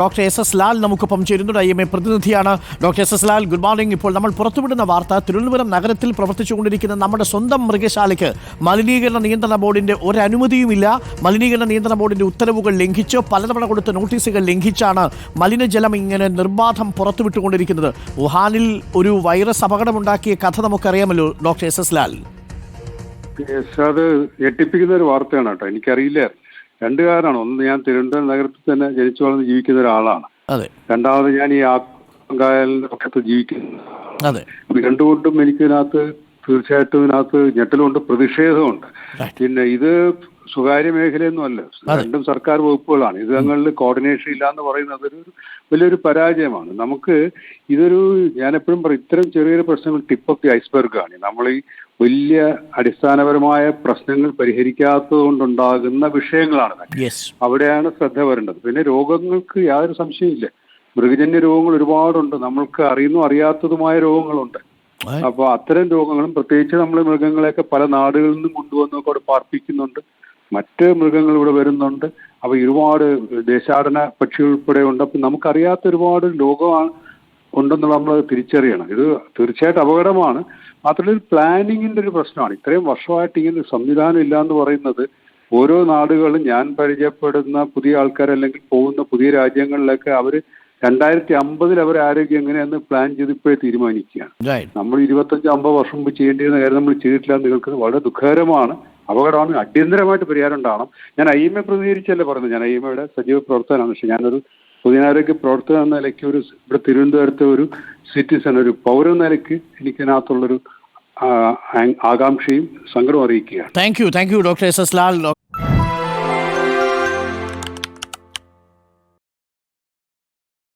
Doctor S S Lal നമുക്കൊപ്പം ചേരുന്നുണ്ട്. I M A പ്രതിനിധിയാണ് doctor S S Lal. Good morning. ഇപ്പോൾ നമ്മൾ പുറത്തുവിടുന്ന വാർത്ത തിരുവനന്തപുരം നഗരത്തിൽ പ്രവർത്തിച്ചുകൊണ്ടിരിക്കുന്ന നമ്മുടെ സ്വന്തം മൃഗശാലയ്ക്ക് മലിനീകരണ നിയന്ത്രണ ബോർഡിന്റെ ഒരനുമതിയുമില്ല. മലിനീകരണ നിയന്ത്രണ ബോർഡിന്റെ ഉത്തരവുകൾ ലംഘിച്ച് പലതവണ കൊടുത്ത നോട്ടീസുകൾ ലംഘിച്ചാണ് മലിനജലം ഇങ്ങനെ നിർബാധം പുറത്തുവിട്ടുകൊണ്ടിരിക്കുന്നത്. വുഹാനിൽ ഒരു വൈറസ് അപകടമുണ്ടാക്കിയ കഥ നമുക്കറിയാമല്ലോ ഡോക്ടർ എസ് എസ് ലാൽ. അത് ഞെട്ടിപ്പിക്കുന്ന ഒരു വാർത്തയാണ് കേട്ടോ. എനിക്കറിയില്ല. രണ്ട് കാരണമാണ് ഒന്ന് ഞാൻ തിരുവനന്തപുരം നഗരത്തിൽ തന്നെ ജനിച്ചു വളർന്ന് ജീവിക്കുന്ന ഒരാളാണ്. അതെ. രണ്ടാമത് ഞാൻ ഈ ആക്കായലിന്റെ പക്കത്ത് ജീവിക്കുന്നു അതെ. രണ്ടുകൊണ്ടും എനിക്കിതിനകത്ത് തീർച്ചയായിട്ടും ഇതിനകത്ത് ഞെട്ടലുണ്ട് പ്രതിഷേധമുണ്ട്. പിന്നെ ഇത് സ്വകാര്യ മേഖലയൊന്നും അല്ല. രണ്ടും സർക്കാർ വകുപ്പുകളാണ്. ഇത് തങ്ങളിൽ കോർഡിനേഷൻ ഇല്ല എന്ന് പറയുന്നത് ഒരു വലിയൊരു പരാജയമാണ്. നമുക്ക് ഇതൊരു ഞാനെപ്പോഴും പറയും ഇത്തരം ചെറിയ പ്രശ്നങ്ങൾ ടിപ്പ് ഓഫ് ദി ഐസ്ബർഗ് ആണ്. നമ്മൾ ഈ വലിയ അടിസ്ഥാനപരമായ പ്രശ്നങ്ങൾ പരിഹരിക്കാത്തത് കൊണ്ടുണ്ടാകുന്ന വിഷയങ്ങളാണ് അവിടെയാണ് ശ്രദ്ധ വരേണ്ടത്. പിന്നെ രോഗങ്ങൾക്ക് യാതൊരു സംശയമില്ല മൃഗജന്യ രോഗങ്ങൾ ഒരുപാടുണ്ട്. നമ്മൾക്ക് അറിയുന്നു അറിയാത്തതുമായ രോഗങ്ങളുണ്ട്. അപ്പോൾ അത്തരം രോഗങ്ങളും പ്രത്യേകിച്ച് നമ്മൾ മൃഗങ്ങളെയൊക്കെ പല നാടുകളിൽ നിന്നും കൊണ്ടുവന്നൊക്കെ അവിടെ പാർപ്പിക്കുന്നുണ്ട്. മറ്റ് മൃഗങ്ങൾ ഇവിടെ വരുന്നുണ്ട്. അപ്പൊ ഒരുപാട് ദേശാടന പക്ഷികൾ ഉൾപ്പെടെ ഉണ്ട്. അപ്പൊ നമുക്കറിയാത്ത ഒരുപാട് ലോകമാണ് ഉണ്ടെന്നുള്ള നമ്മൾ തിരിച്ചറിയണം. ഇത് തീർച്ചയായിട്ടും അപകടമാണ്. മാത്രമല്ല ഒരു പ്ലാനിങ്ങിന്റെ ഒരു പ്രശ്നമാണ്. ഇത്രയും വർഷമായിട്ട് ഇങ്ങനെ സംവിധാനം ഇല്ല എന്ന് പറയുന്നത് ഓരോ നാടുകളും ഞാൻ പരിചയപ്പെടുന്ന പുതിയ ആൾക്കാർ അല്ലെങ്കിൽ പോകുന്ന പുതിയ രാജ്യങ്ങളിലൊക്കെ അവർ രണ്ടായിരത്തി അമ്പതിൽ അവർ ആരോഗ്യം എങ്ങനെയെന്ന് പ്ലാൻ ചെയ്ത് ഇപ്പോഴേ തീരുമാനിക്കുകയാണ് നമ്മൾ ഇരുപത്തഞ്ച് അമ്പത് വർഷം മുമ്പ് ചെയ്യേണ്ടിയിരുന്ന കാര്യം നമ്മൾ ചെയ്തിട്ടില്ല എന്ന് കേൾക്കുന്നത് വളരെ ദുഃഖകരമാണ്. അപകടമാണ്. അടിയന്തരമായിട്ട് പരിഹാരം ഉണ്ടാവണം. ഞാൻ ഐ എം എ പ്രതികരിച്ചല്ലേ പറഞ്ഞത്. ഞാൻ ഐ എം എയുടെ സജീവ പ്രവർത്തകനാണ്. പക്ഷെ ഞാനൊരു പൊതുജനാരോഗ്യ പ്രവർത്തകൻ എന്ന നിലയ്ക്ക് ഒരു ഇവിടെ തിരുവനന്തപുരത്തെ ഒരു സിറ്റിസൺ ഒരു പൗരൻ നിലയ്ക്ക് എനിക്കതിനകത്തുള്ളൊരു ആകാംക്ഷയും സങ്കടവും അറിയിക്കുകയാണ്. Thank you thank you doctor S S Lal